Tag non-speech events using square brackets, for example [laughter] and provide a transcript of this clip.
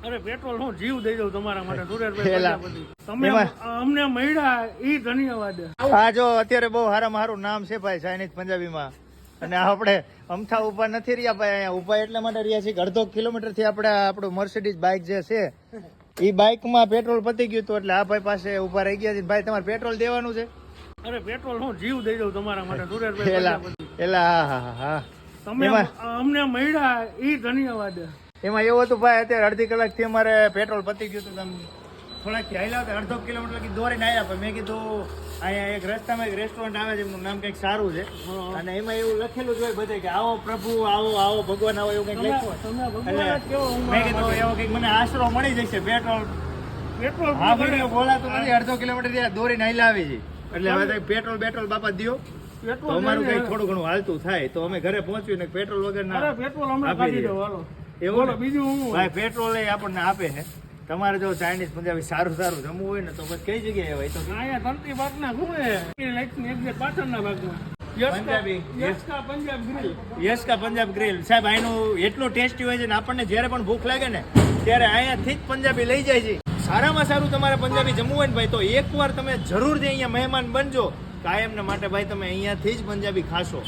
અરે પેટ્રોલ હું જીવ દઈ દઉં તમારા માટે સુરેશભાઈ [laughs] તમે અમને મળ્યા ઈ ધન્યવાદ. હા જો અત્યારે બહુ સારા સારું નામ છે ભાઈ ચાઇનીઝ પંજાબીમાં. અને આપણે અમથા ઊભા નથી રહ્યા ભાઈ અહીંયા ઊભા એટલા માટે રહ્યા છીએ અડધો કિલોમીટરથી આપણે આપણું મર્સિડીઝ બાઇક જે છે એ બાઇકમાં પેટ્રોલ પતી ગયું હતું એટલે આ ભાઈ પાસે ઊભા રહી ગયા છે. ભાઈ તમારે પેટ્રોલ દેવાનું છે? અરે પેટ્રોલ હું જીવ દઈ દઉં તમારા માટે સુરેશભાઈ એલા એલા હા હા હા. તમે અમને મળ્યા ઈ ધન્યવાદ. એમાં એવું હતું ભાઈ અત્યારે અડધી કલાકથી અમારે પેટ્રોલ પતી ગયું હતું તમે થોડાક હાલ્યા હતા અડધો કિલોમીટર લગી દોરીને આવ્યા પણ મેં કીધું અહીંયા એક રસ્તામાં એક રેસ્ટોરન્ટ આવે છે એમનું નામ કંઈક સારું છે. અને એમાં એવું લખેલું જ હોય બધે કે આવો પ્રભુ આવો આવો ભગવાન આવો એવું કંઈક લખ્યું એટલે મેં કીધું એવો કંઈક મને આશરો મળી જશે પેટ્રોલ. પેટ્રોલ હા ભાઈ બોલાતું નથી અડધો કિલોમીટર ત્યાં દોરીને હાલ્યા આવી છે. એટલે હવે પેટ્રોલ પેટ્રોલ બાપા પેટ્રોલ અમારું કંઈક થોડું ઘણું હાલતું થાય તો અમે ઘરે પહોંચ્યું ને પેટ્રોલ વગર ના પેટ્રોલ હમણાં કાઢી દે. દો હાલો. એવું બીજું ભાઈ પેટ્રોલ એ આપણને આપે છે. તમારે જો ચાઇનીઝ પંજાબી સારું સારું જમવું હોય ને તો પછી કઈ જગ્યાએ હોય? તો અહીંયા તંતી બાગના શું હે એ લાઈટની exit ભાગમાં. યસ કા પંજાબ ગ્રીલ સાહેબ આનું એટલું ટેસ્ટી હોય છે ને આપણને જ્યારે પણ ભૂખ લાગે ને ત્યારે અહીંયાથી જ પંજાબી લઈ જાય છે. સારામાં સારું તમારે પંજાબી જમવું હોય ને ભાઈ તો એકવાર તમે જરૂરથી અહીંયા મહેમાન બનજો. કાયમને માટે ભાઈ તમે અહીંયાથી જ પંજાબી ખાશો.